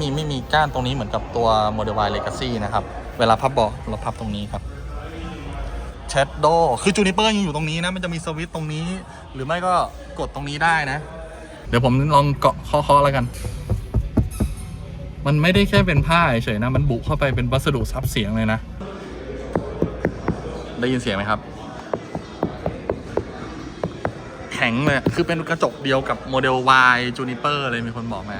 มีไม่มีก้านตรงนี้เหมือนกับตัว Model Y Legacy นะครับ เวลาพับเบาะเราพับตรงนี้ครับแชดโดคือจูนิเปอร์ยังอยู่ตรงนี้นะ มันจะมีสวิตช์ตรงนี้ หรือไม่ก็กดตรงนี้ได้นะ เดี๋ยวผมลองเกาะเคาะๆแล้วกัน มันไม่ได้แค่เป็นผ้าเฉยๆนะ มันบุเข้าไปเป็นวัสดุซับเสียงเลยนะ ได้ยินเสียงไหมครับ แข็งเลย คือเป็นกระจกเดียวกับโมเดล Y Juniper เลยมีคนบอกมา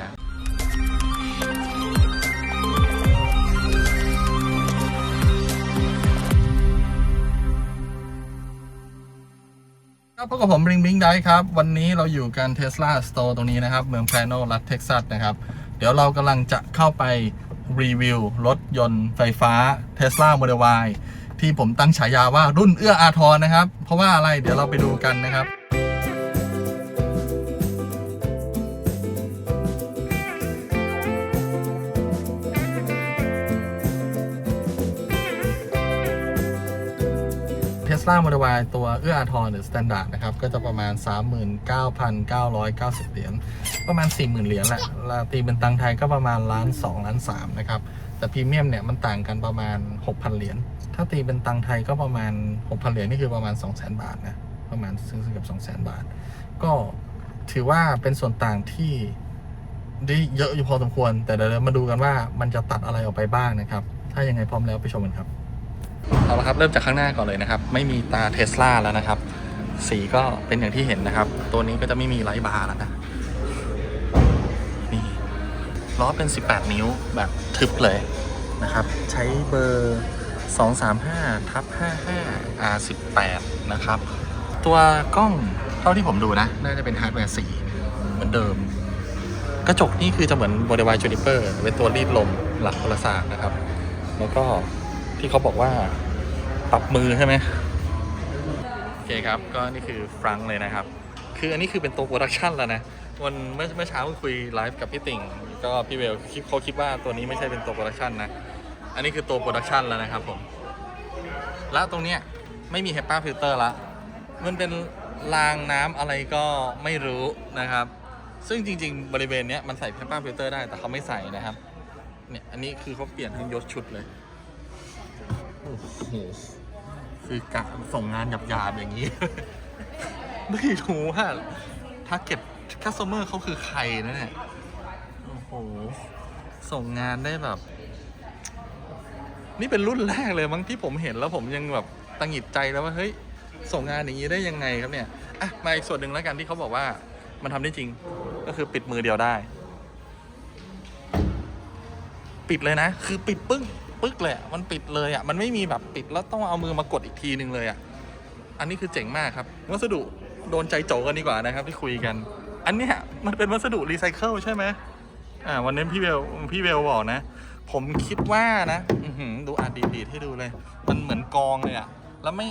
พบกับผมบิงบิงได้ครับ วันนี้เราอยู่กัน Tesla Store ตรงนี้นะครับ เมืองแพรโนรัฐเท็กซัสนะครับ เดี๋ยวเรากำลังจะเข้าไปรีวิวรถยนต์ไฟฟ้า Tesla Model Y ที่ผมตั้งฉายาว่ารุ่นเอื้ออาทรนะครับ เพราะว่าอะไรเดี๋ยวเราไปดูกันนะครับ เทสลา Model Y ตัวเอื้ออาทรหรือ Standard นะครับ ก็จะประมาณ 39,990 เหรียญ ประมาณ 40,000 เหรียญแหละล้วตีเป็นตังไทยก็ประมาณล้าน2ล้าน3นะครับ แต่พรีเมียมเนี่ยมันต่างกันประมาณ 6,000 เหรียญ ถ้าตีเป็นตังไทยก็ประมาณ 6,000 เหรียญนี่คือประมาณ 200,000 บาทนะ ประมาณซึ่งซึ่งกับ200,000 บาท ก็ถือว่าเป็นส่วนต่างที่ได้เยอะอยู่พอสมควร แต่เดี๋ยวมาดูกันว่ามันจะตัดอะไรออกไปบ้างนะครับ ถ้ายังไงพร้อมแล้วไปชมกันครับ เอาละครับเริ่มจากข้างหน้าก่อนเลยนะครับ ไม่มีตาเทสลาแล้วนะครับ สีก็เป็นอย่างที่เห็นนะครับ ตัวนี้ก็จะไม่มีไลท์บาร์แล้วนะนี่ล้อเป็น 18 นิ้วแบบทึบเลยนะครับ ใช้เบอร์ 235ทับ55 R18 นะครับ ตัวกล้องเท่าที่ผมดูนะ น่าจะเป็นฮาร์ดแวร์4เหมือนเดิม กระจกนี่คือจะเหมือน Model Y Juniper เป็นตัวรีดลมหลักพลศาสตร์นะครับ แล้วก็ ที่เขาบอกว่าปรับมือใช่ไหมโอเคครับ ก็นี่คือฟรังเลยนะครับ คืออันนี้คือเป็นตัวโปรดักชันแล้วนะวันเมื่อเมื่อเช้าคุยไลฟ์กับพี่ติ่งก็พี่เวลคิดเขาคิดว่าตัวนี้ไม่ใช่เป็นตัวโปรดักชันนะ อันนี้คือตัวโปรดักชันแล้วนะครับผม แล้วตรงเนี้ยไม่มี HEPA filter ละ มันเป็นรางน้ำอะไรก็ไม่รู้นะครับ ซึ่งจริง ๆ บริเวณเนี้ยมันใส่ HEPA filter ได้แต่เขาไม่ใส่นะครับ เนี่ยอันนี้คือเขาเปลี่ยนทั้งยศชุดเลย โอ้โหคือกะส่งงานหยาบๆอย่างนี้ ไม่รู้ว่าทาร์เก็ตคัสเตอร์เขาคือใครนะเนี่ย โอ้โห ส่งงานได้แบบ นี่เป็นรุ่นแรกเลยมั้งที่ผมเห็นแล้วผมยังแบบตังหิดใจแล้วว่าเฮ้ย ส่งงานอย่างนี้ได้ยังไงครับเนี่ย อะ มาอีกส่วนหนึ่งแล้วกันที่เขาบอกว่ามันทำได้จริง ก็คือปิดมือเดียวได้ ปิดเลยนะ คือปิดปึ้ง ปึ๊กเลยอะมันปิดเลยอะมันไม่มีแบบปิดแล้วต้องเอามือมากดอีกทีหนึ่งเลยอะอันนี้คือเจ๋งมากครับวัสดุโดนใจโจกันดีกว่านะครับที่คุยกัน อันเนี้ยมันเป็นวัสดุรีไซเคิลใช่ไหมอ่าวันนี้พี่เวลพี่เวลบอกนะ ผมคิดว่านะดูอัดดีดให้ดูเลย มันเหมือนกองเลยอะแล้วไม่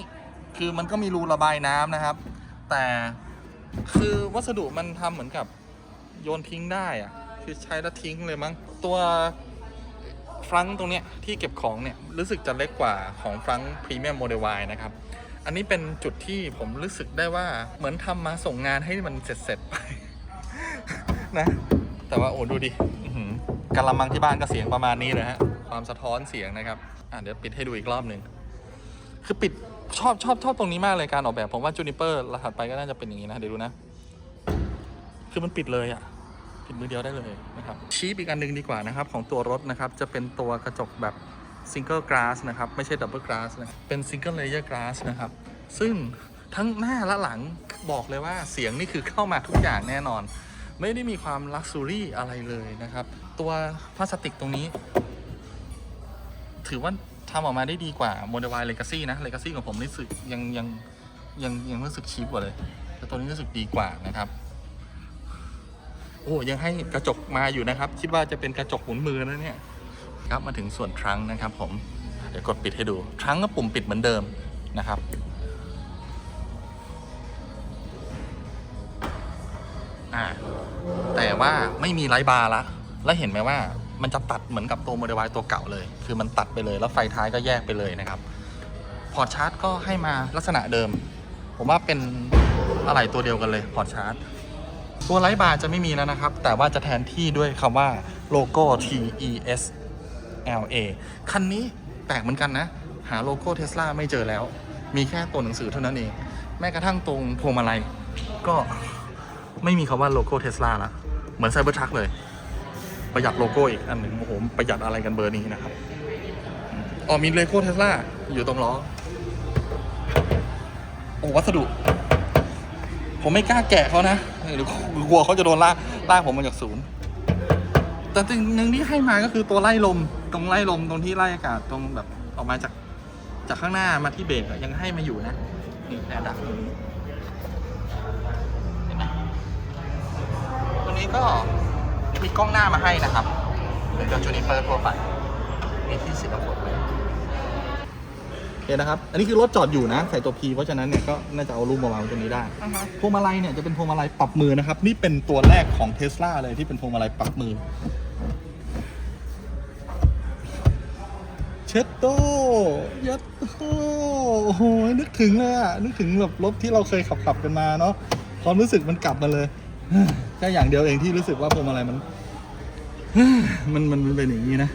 คือมันก็มีรูระบายน้ำนะครับ แต่คือวัสดุมันทำเหมือนกับโยนทิ้งได้อะคือใช้แล้วทิ้งเลยมั้งตัว ฟรังตรงเนี้ยที่เก็บของเนี่ยรู้สึกจะเล็กกว่าของฟรังพรีเมียมโมเดล Y นะครับ อันนี้เป็นจุดที่ผมรู้สึกได้ว่าเหมือนทำมาส่งงานให้มันเสร็จๆไปนะ แต่ว่าโอ้ดูดิกะละมังที่บ้านก็เสียงประมาณนี้เลยฮะความสะท้อนเสียงนะครับอะเดี๋ยวปิดให้ดูอีกรอบหนึ่งคือปิดชอบชอบชอบตรงนี้มากเลยการออกแบบผมว่าจูนิเปอร์รหัสไปก็น่าจะเป็นอย่างนี้นะเดี๋ยวดูนะ คือมันปิดเลยอะ ปิดมือเดียวได้เลยนะครับชี้อีกอันหนึงดีกว่านะครับ ของตัวรถนะครับ จะเป็นตัวกระจกแบบซิงเกิลก a s s นะครับ ไม่ใช่ดับเบิลก a s s นะเป็นซิงเกิลเลเยอร์ก a s s นะครับ ซึ่งทั้งหน้าและหลังบอกเลยว่าเสียงนี่คือเข้ามาทุกอย่างแน่นอน ไม่ได้มีความลักซ์รี่อะไรเลยนะครับ ตัวพลาสติกตรงนี้ ถือว่าทำออกมาได้ดีกว่า Model Y Legacy นะ Legacy ของผมนี่รู้สึกยังยังยังยังรู้สึกชีพกว่าเลย แต่ตัวนี้รู้สึกดีกว่านะครับ โอ้ยังให้กระจกมาอยู่นะครับ คิดว่าจะเป็นกระจกหมุนมือนะเนี่ยครับมาถึงส่วนทรังนะครับ ผมเดี๋ยวกดปิดให้ดูทรังก็ปุ่มปิดเหมือนเดิมนะครับอ่าแต่ว่าไม่มีไลท์บาร์ละแล้วเห็นไหมว่ามันจะตัดเหมือนกับตัวโมเดล Y ตัวเก่าเลย คือมันตัดไปเลย แล้วไฟท้ายก็แยกไปเลยนะครับ พอร์ตชาร์จก็ให้มาลักษณะเดิม ผมว่าเป็นอะไรตัวเดียวกันเลย พอร์ตชาร์จ ตัวไลท์บาร์จะไม่มีแล้วนะครับ แต่ว่าจะแทนที่ด้วยคำว่าโลโก้ T E S L A คันนี้แปลกเหมือนกันนะ หาโลโก้เทสลาไม่เจอแล้ว มีแค่ตัวหนังสือเท่านั้นเอง แม้กระทั่งตรงพวงมาลัยก็ไม่มีคำว่าโลโก้เทสลาละเหมือนไซเบอร์ทักเลย ประหยัดโลโก้อีกอันหนึ่งโอ้โหประหยัดอะไรกันเบอร์นี้นะครับอืมอ๋อมีเลโก้เทสลาอยู่ตรงล้อโอ้วัสดุ ผมไม่กล้าแกะเขานะหรือกลัวเขาจะโดนลากลากผมมาจากศูนย์ แต่สิ่งหนึ่งที่ให้มาก็คือตัวไล่ลม ตรงไล่ลมตรงที่ไล่อากาศตรงแบบออกมาจากจากข้างหน้ามาที่เบรกอยังให้มาอยู่นะนี่แอร์ดักตรงนี้เห็นไหมตัวนี้ก็มีกล้องหน้ามาให้นะครับเหมือนกับจูนิเปอร์ทั่วไปมีที่สิบกว่า เลยโอเคนะครับ อันนี้คือรถจอดอยู่นะ ใส่ตัว P เพราะฉะนั้นเนี่ยก็น่าจะเอารูปมาวางไว้ตรงนี้ได้ อ่าฮะพวงมาลัยเนี่ยจะเป็นพวงมาลัยปรับมือนะครับ นี่เป็นตัวแรกของเทสลาเลยที่เป็นพวงมาลัยปรับมือ เช็ดโตยัดโตโอ้โหนึกถึงเลยอะนึกถึงแบบรถที่เราเคยขับขับๆกันมาเนาะความรู้สึกมันกลับมาเลยแค่อย่างเดียวเองที่รู้สึกว่าพวงมาลัยมัน มันมันมันเป็นอย่างนี้นะ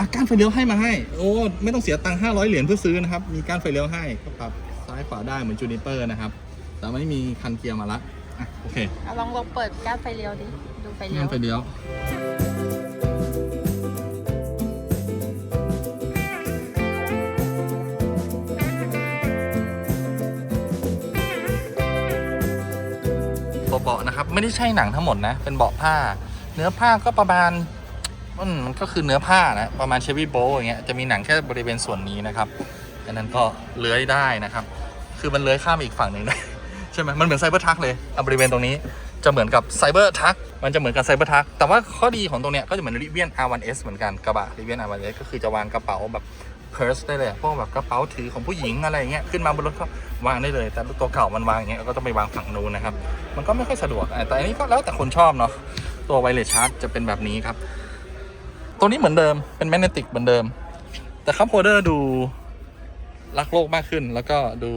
อาการไฟเลี้ยวให้มาให้ โอ้ไม่ต้องเสียตังค์500เหรียญเพื่อซื้อนะครับ มีการไฟเลี้ยวให้ก็ปรับซ้ายขวาได้เหมือนจูนิเปอร์นะครับ แต่ไม่มีคันเกียร์มาละอะโอเคเอาลองลองเปิดก้านไฟเลี้ยวดิ ดูไฟเลี้ยงั้วนไฟเลี้ยว ตัวเบาะนะครับ ไม่ได้ใช่หนังทั้งหมดนะ เป็นเบาะผ้า เนื้อผ้าก็ประมาณ มมันก็คือเนื้อผ้านะประมาณเชฟวี่โบอย่างเงี้ยจะมีหนังแค่บริเวณส่วนนี้นะครับอันนั้นก็เลื้อยได้นะครับ คือมันเลื้อยข้ามอีกฝั่งหนึ่งได้ใช่ไหมมันเหมือนไซเบอร์ทักเลยบริเวณตรงนี้จะเหมือนกับไซเบอร์ทักมันจะเหมือนกับไซเบอร์ทักแต่ว่าข้อดีของตรงเนี้ยก็จะเหมือนริเวียน R1S เหมือนกันกระบะริเวียน R1S ก็คือจะวางกระเป๋าแบบเพิร์สได้เลยอะพวกแบบกระเป๋าถือของผู้หญิงอะไรอย่างเงี้ยขึ้นมาบนรถก็วางได้เลย แต่ตัวเก่ามันวางอย่างเงี้ยก็ต้องไปวางฝั่งนู้นนะครับ มันก็ไม่ค่อยสะดวกแต่อันนี้ก็แล้วแต่คนชอบเนาะตัวไวเลสชาร์จจะเป็นแบบนี้ครับ ตัวนี้เหมือนเดิมเป็นแมกเนติกเหมือนเดิม แต่คัพโฮเดอร์ดูรักโลกมากขึ้น แล้วก็ดู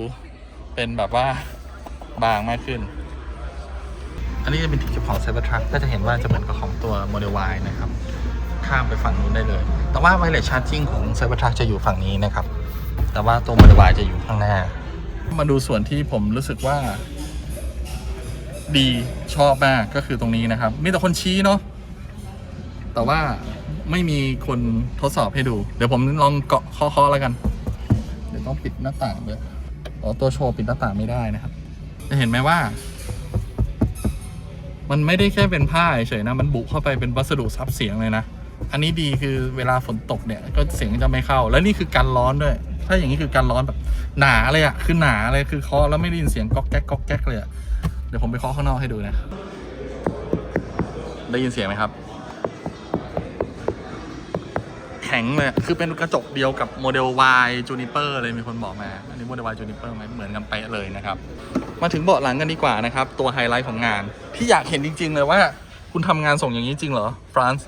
เป็นแบบว่าบางมากขึ้น อันนี้จะเป็นที่เก็บของไซเบอร์ทรัคก็จะเห็นว่าจะเหมือนกับของตัว Model Y นะครับ ข้ามไปฝั่งนู้นได้เลย แต่ว่าไวเลสชาร์จิ่งของไซเบอร์ทรัคจะอยู่ฝั่งนี้นะครับ แต่ว่าตัว Model Y จะอยู่ข้างหน้า มาดูส่วนที่ผมรู้สึกว่า ดีชอบมากก็คือตรงนี้นะครับ มีแต่คนชี้เนาะแต่ว่า ไม่มีคนทดสอบให้ดู เดี๋ยวผมลองเกาะเคาะๆแล้วกัน เดี๋ยวต้องปิดหน้าต่างด้วยอ๋อตัวโชว์ปิดหน้าต่างไม่ได้นะครับ จะเห็นไหมว่า มันไม่ได้แค่เป็นผ้าเฉยๆนะ มันบุเข้าไปเป็นวัสดุซับเสียงเลยนะ อันนี้ดีคือเวลาฝนตกเนี่ย ก็เสียงจะไม่เข้า แล้วนี่คือกันร้อนด้วย ถ้าอย่างนี้คือกันร้อนแบบหนาเลยอะคือหนาเลยคือเคาะแล้วไม่ได้ยินเสียงก๊อกแก๊กก๊อกแก๊กเลยอะเดี๋ยวผมไปเคาะข้างนอกให้ดูนะ ได้ยินเสียงไหมครับ แข็งเลย คือเป็นกระจกเดียวกับโมเดล Y Juniper เลยมีคนบอกมา อันนี้โมเดล Y Juniper ไหมเหมือนกันไปเลยนะครับ มาถึงเบาะหลังกันดีกว่านะครับ ตัวไฮไลท์ของงาน ที่อยากเห็นจริง ๆ เลยว่า คุณทำงานส่งอย่างนี้จริงเหรอฟรานซ์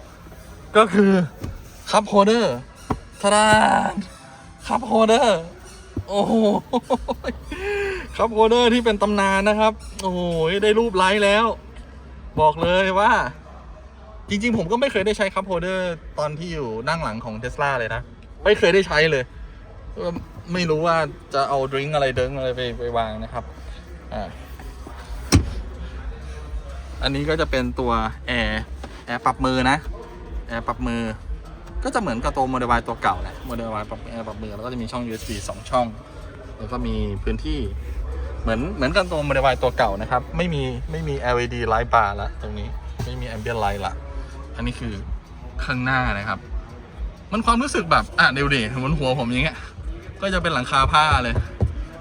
ก็คือคัพโฮเดอร์ทาดานคัพโฮเดอร์โอ้โหคัพโฮเดอร์ที่เป็นตำนานนะครับ โอ้โหได้รูปไลท์แล้ว บอกเลยว่า จริง ๆ ผมก็ไม่เคยได้ใช้คัพโฮเดอร์ตอนที่อยู่นั่งหลังของเทสลาเลยนะ ไม่เคยได้ใช้เลยไม่รู้ว่าจะเอาดริงอะไรเดิงอะไรไปไปวางนะครับอ่าอันนี้ก็จะเป็นตัวแอร์แอร์ปรับมือนะแอร์ปรับมือ ก็จะเหมือนกับตัวโมเดล Y ตัวเก่าแหละโมเดล Y ปรับแอร์ปรับมือแล้วก็จะมีช่อง USB 2 ช่อง แล้วก็มีพื้นที่เหมือนเหมือนกันตัวโมเดล Y ตัวเก่านะครับ ไม่มีไม่มี LED light bar ละตรงนี้ไม่มี ambient light ละ อันนี้คือข้างหน้านะครับ มันความรู้สึกแบบอะเดี๋ยวดิเหมือนหัวผมอย่างเงี้ย ก็จะเป็นหลังคาผ้าเลย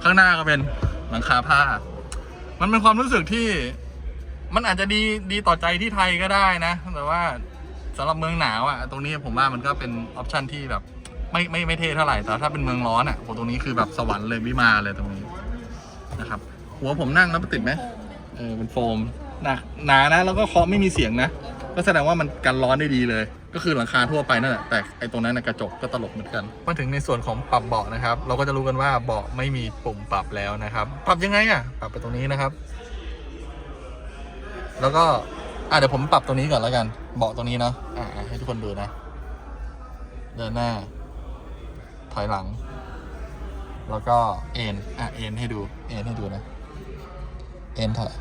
ข้างหน้าก็เป็นหลังคาผ้า มันเป็นความรู้สึกที่ มันอาจจะดีดีต่อใจที่ไทยก็ได้นะ แต่ว่าสำหรับเมืองหนาวอะตรงนี้ผมว่ามันก็เป็นออปชันที่แบบ ไม่ไม่ไม่เท่เท่าไหร่แต่ถ้าเป็นเมืองร้อนอะโหตรงนี้คือแบบสวรรค์เลยวิมานเลยตรงนี้นะครับ หัวผมนั่งแล้วติดไหมเออเป็นโฟมหนาหนานะแล้วก็เคาะไม่มีเสียงนะ ก็แสดงว่ามันกันร้อนได้ดีเลย ก็คือหลังคาทั่วไปนั่นแหละแต่ไอตรงนั้นนะกระจกก็ตลกเหมือนกันมาถึงในส่วนของปรับเบาะนะครับ เราก็จะรู้กันว่าเบาะไม่มีปุ่มปรับแล้วนะครับ ปรับยังไงอะปรับไปตรงนี้นะครับ แล้วก็อะเดี๋ยวผมปรับตรงนี้ก่อนแล้วกัน เบาะตรงนี้เนาะอะให้ทุกคนดูนะ เดินหน้า ถอยหลัง แล้วก็เอ็นอะเอ็นให้ดูเอ็นให้ดูนะเอ็นเท่าไหร่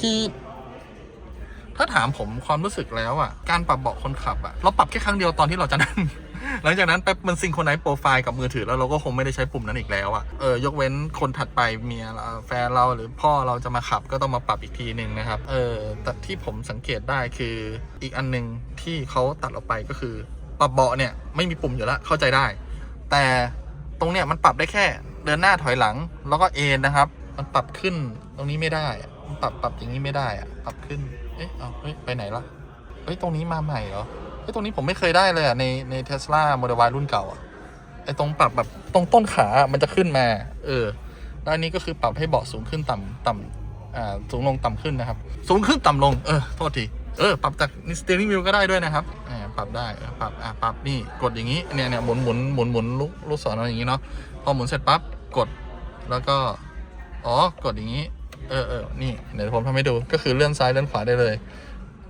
คือ ถ้าถามผมความรู้สึกแล้วอะ การปรับเบาะคนขับอะ เราปรับแค่ครั้งเดียวตอนที่เราจะนั่ง หลังจากนั้นไปบมันซิงโครไนซ์โปรไฟล์กับมือถือแล้วเราก็คงไม่ได้ใช้ปุ่มนั้นอีกแล้วอะ เออยกเว้นคนถัดไปเมียเราแฟนเราหรือพ่อเราจะมาขับก็ต้องมาปรับอีกทีหนึ่งนะครับ เออแต่ที่ผมสังเกตได้คืออีกอันหนึ่งที่เขาตัดออกไปก็คือ ปรับเบาะเนี่ยไม่มีปุ่มอยู่แล้วเข้าใจได้ แต่ตรงเนี้ยมันปรับได้แค่เดินหน้าถอยหลังแล้วก็เอนนะครับ มันปรับขึ้นตรงนี้ไม่ได้ มันปรับปรับอย่างนี้ไม่ได้อะปรับขึ้น เอ๊ะเอาเฮ้ยไปไหนละเฮ้ยตรงนี้มาใหม่เหรอเฮ้ยตรงนี้ผมไม่เคยได้เลยอะในในเทสลาโมเดลยรุ่นเก่าอะไอตรงปรับแบบตรงต้นขามันจะขึ้นมา เออแล้วอันนี้ก็คือปรับให้เบาะสูงขึ้นต่ำต่ำอ่าสูงลงต่ำขึ้นนะครับ สูงขึ้นต่ำลงเออโทษทีเออปรับจากสเตอร์ริงวิวก็ได้ด้วยนะครับอ่าปรับได้ปรับอ่าปรับนี่กดอย่างนี้เนี่ยเนี่ยหมุนหมุนหมุนหมุนลูกลูกศรอะไรอย่างนี้เนาะพอหมุนเสร็จปั๊บกดแล้วก็อ๋อกดอย่างนี้ เออเออนี่เดี๋ยวผมทำให้ดูก็คือเลื่อนซ้ายเลื่อนขวาได้เลย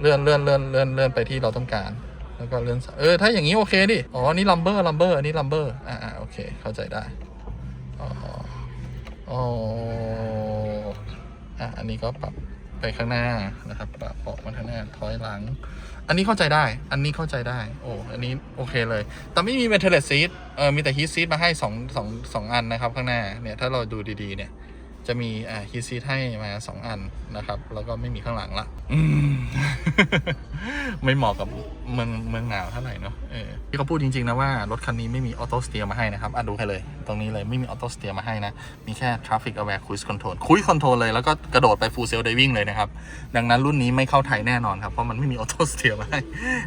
เลื่อนเลื่อนเลื่อนเลื่อนเลื่อนไปที่เราต้องการ แล้วก็เลื่อนเออถ้าอย่างนี้โอเคดิอ๋อนี่ลัมเบอร์ลัมเบอร์อันนี้ลัมเบอร์อ่าอ่าโอเค เข้าใจได้อ๋ออ๋ออะอันนี้ก็ปรับไปข้างหน้านะครับปรับเบาะมาข้างหน้าถอยหลัง อันนี้เข้าใจได้ อันนี้เข้าใจได้ โอ้ อันนี้โอเคเลย แต่ไม่มีเ e นเทเลซีดเออมีแต่ฮีทซีดมาให้สองสองสองอันนะครับข้างหน้า เนี่ย ถ้าเราดูดีๆ เนี่ย จะมีอ่าฮีซีดให้มาสองอันนะครับ แล้วก็ไม่มีข้างหลังละอมไม่เหมาะกับเมืองเมืองหนาวเท่าไหร่เนาะเออที่เขาพูดจริง ๆ นะว่า รถคันนี้ไม่มีออโต้สเตียร์มาให้นะครับอะดูให้เลย ตรงนี้เลยไม่มีออโต้สเตียร์มาให้นะ มีแค่ Traffic Aware Cruise Control Cruise Control เลย แล้วก็กระโดดไป Full Sail d i v i n เลยนะครับ ดังนั้นรุ่นนี้ไม่เข้าไทยแน่นอนครับ เพราะมันไม่มีออโต้สเตียร์มาให้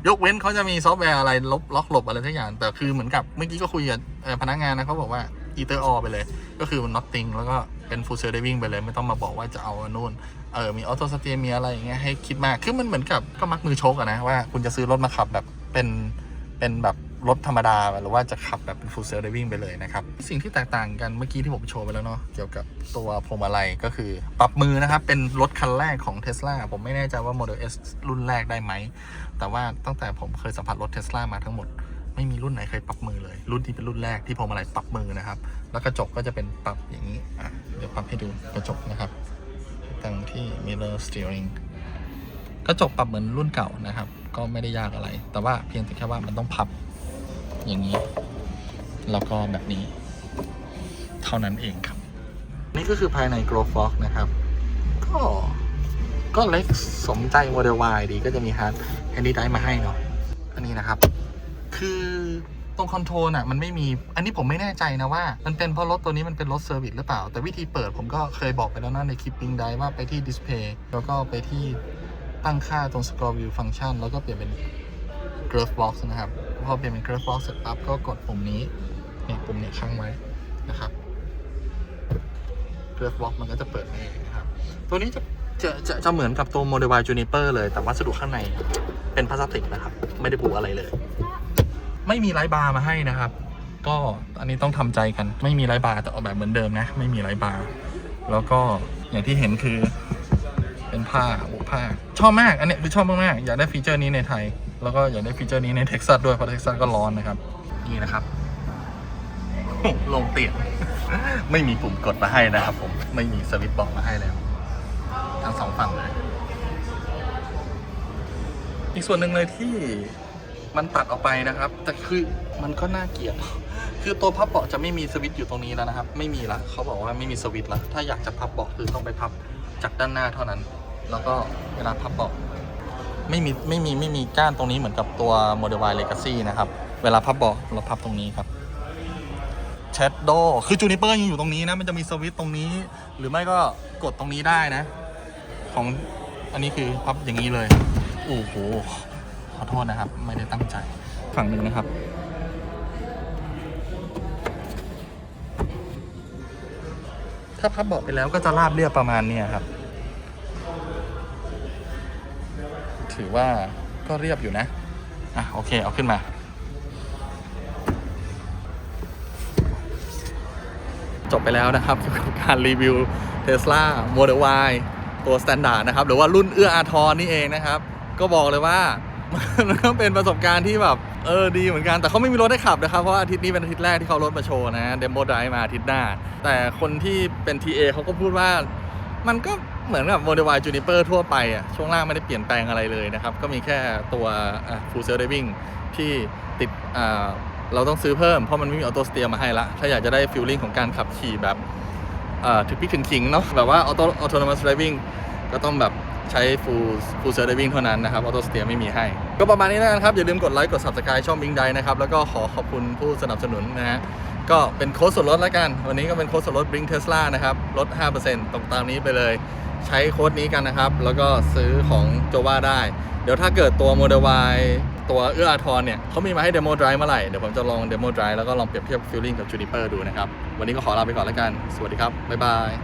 ยกเว้นเขาจะมีซอฟต์แวร์อะไรลบล็อกหลบอะไรทุกอย่าง แต่คือเหมือนกับเมื่อกี้ก็คุยกับพนักงานนะเขาบอกว่า either or ไปเลย ก็คือมัน nothing แล้วก็เป็น full sail diving ไปเลย ไม่ต้องมาบอกว่าจะเอาอันนู่นเออมีออโต้สเตียมีอะไรอย่างเงี้ยให้คิดมากคือมันเหมือนกับก็มักมือโชกอะนะว่าคุณจะซื้อรถมาขับแบบเป็นเป็นแบบรถธรรมดาหรือว่าจะขับแบบเป็น full sail diving ไปเลยนะครับ สิ่งที่แตกต่างกันเมื่อกี้ที่ผมโชว์ไปแล้วเนาะเกี่ยวกับตัวพวงมาลัยก็คือปรับมือนะครับ เป็นรถคันแรกของ Tesla ผมไม่แน่ใจว่า Model S รุ่นแรกได้ไหม แต่ว่าตั้งแต่ผมเคยสัมผัสรถเทสลามาทั้งหมด ไม่มีรุ่นไหนเคยปรับมือเลย รุ่นที่เป็นรุ่นแรกที่พวงมาลัยปรับมือนะครับ แล้วกระจกก็จะเป็นปรับอย่างนี้อะเดี๋ยวปรับให้ดูกระจกนะครับตั้งที่ mirror steering กระจกปรับเหมือนรุ่นเก่านะครับ ก็ไม่ได้ยากอะไร แต่ว่าเพียงแต่แค่ว่ามันต้องพับอย่างนี้ แล้วก็แบบนี้ เท่านั้นเองครับ นี่ก็คือภายใน Grow Fox นะครับ ก็ก็เล็กสมใจ Model Y ดีก็จะมีฮาร์ดแฮนดี้ไดมาให้เนาะอันนี้นะครับ คือตรงคอนโทรลอะมันไม่มี อันนี้ผมไม่แน่ใจนะว่า มันเป็นเพราะรถตัวนี้มันเป็นรถเซอร์วิสหรือเปล่า แต่วิธีเปิดผมก็เคยบอกไปแล้วนะในคลิปปิงได้ว่าไปที่ดิสเพย์แล้วก็ไปที่ตั้งค่าตรง Scroll View Function แล้วก็เปลี่ยนเป็น Curve Box นะครับ พอเปลี่ยนเป็น Curve Box เสร็จปั๊บก็กดปุ่มนี้เนี่ปุ่มนี่ยค้างไว้นะครับ Curve Box มันก็จะเปิดเองนะครับ ตัวนี้จะจะจะจะเหมือนกับตัว Model Y Juniper เลย แต่วัสดุข้างในเป็นพลาสติกนะครับ ไม่ได้ปูอะไรเลย ไม่มีไรบาร์มาให้นะครับ ก็อันนี้ต้องทำใจกันไม่มีไรบาร์แต่ออกแบบเหมือนเดิมนะ ไม่มีไรบาร์แล้วก็อย่างที่เห็นคือ เป็นผ้าบุผ้าชอบมากอันนี้คือชอบมากๆอยากได้ฟีเจอร์นี้ในไทย แล้วก็อยากได้ฟีเจอร์นี้ในเท็กซัสด้วยเพราะเท็กซัสก็ร้อนนะครับนี่นะครับลงเตียงไม่มีปุ่มกดมาให้นะครับ ผมไม่มีสวิตช์บอกมาให้แล้วทั้งสองฝั่งเลยอีกส่วนหนึ่งเลยที่ มันตัดออกไปนะครับ แต่คือมันก็น่าเกลียด คือตัวพับเบาะจะไม่มีสวิตช์อยู่ตรงนี้แล้วนะครับ ไม่มีละเขาบอกว่าไม่มีสวิตช์ละถ้าอยากจะพับเบาะคือต้องไปพับจากด้านหน้าเท่านั้น แล้วก็เวลาพับเบาะไม่มีไม่มีไม่มีก้านตรงนี้เหมือนกับตัว Model Y Legacy นะครับ เวลาพับเบาะเราพับตรงนี้ครับแชทโดคือจูนิเปอร์ยังอยู่ตรงนี้นะ มันจะมีสวิตช์ตรงนี้ หรือไม่ก็กดตรงนี้ได้นะ ของอันนี้คือพับอย่างนี้เลย โอ้โห ขอโทษนะครับ ไม่ได้ตั้งใจ ฝั่งหนึ่งนะครับ ถ้าพับเบาะไปแล้วก็จะราบเรียบประมาณนี้ครับ ถือว่าก็เรียบอยู่นะ อะโอเคเอาขึ้นมาจบไปแล้วนะครับกับการรีวิว Tesla Model Y ตัว Standard นะครับ หรือว่ารุ่นเอื้ออาทรนี่เองนะครับ ก็บอกเลยว่า มันก็เป็นประสบการณ์ที่แบบเออดีเหมือนกันแต่เขาไม่มีรถให้ขับนะครับ เพราะว่าอาทิตย์นี้เป็นอาทิตย์แรกที่เขารถมาโชว์นะเดโมไดรมาอาทิตย์หน้า แต่คนที่เป็น TA เขาก็พูดว่ามันก็เหมือนกับ Model Y Juniper ทั่วไปอะช่วงล่างไม่ได้เปลี่ยนแปลงอะไรเลยนะครับ ก็มีแค่ตัวอะ Full Self Driving ที่ติดอ่าเราต้องซื้อเพิ่มเพราะมันไม่มีออโต้สเตียร์มาให้ละ ถ้าอยากจะได้ฟิลลิ่งของการขับขี่แบบอ่าถึงพิถึงขิงเนาะแบบว่าออโต้ออโตนมัส driving ก็ต้องแบบ ใช้ full full self driving เท่านั้นนะครับออโต้สเตียร์ไม่มีให้ ก็ประมาณนี้แล้วกันครับ อย่าลืมกดไลค์กด subscribe ช่องบิงไดนะครับ แล้วก็ขอขอบคุณผู้สนับสนุนนะฮะก็เป็นโค้ดส่วนลดแล้วกัน วันนี้ก็เป็นโค้ดส่วนลด Bring Tesla นะครับลด 5%ตรงตามนี้ไปเลย ใช้โค้ดนี้กันนะครับ แล้วก็ซื้อของโจวาได้ เดี๋ยวถ้าเกิดตัว Model Y ตัวเอื้ออาทรเนี่ยเขามีมาให้เดโม drive เมื่อไหร่ เดี๋ยวผมจะลองเดโม drive แล้วก็ลองเปรียบเทียบ feeling กับ Juniper ดูนะครับ วันนี้ก็ขอลาไปก่อนแล้วกัน สวัสดีครับ บ๊ายบาย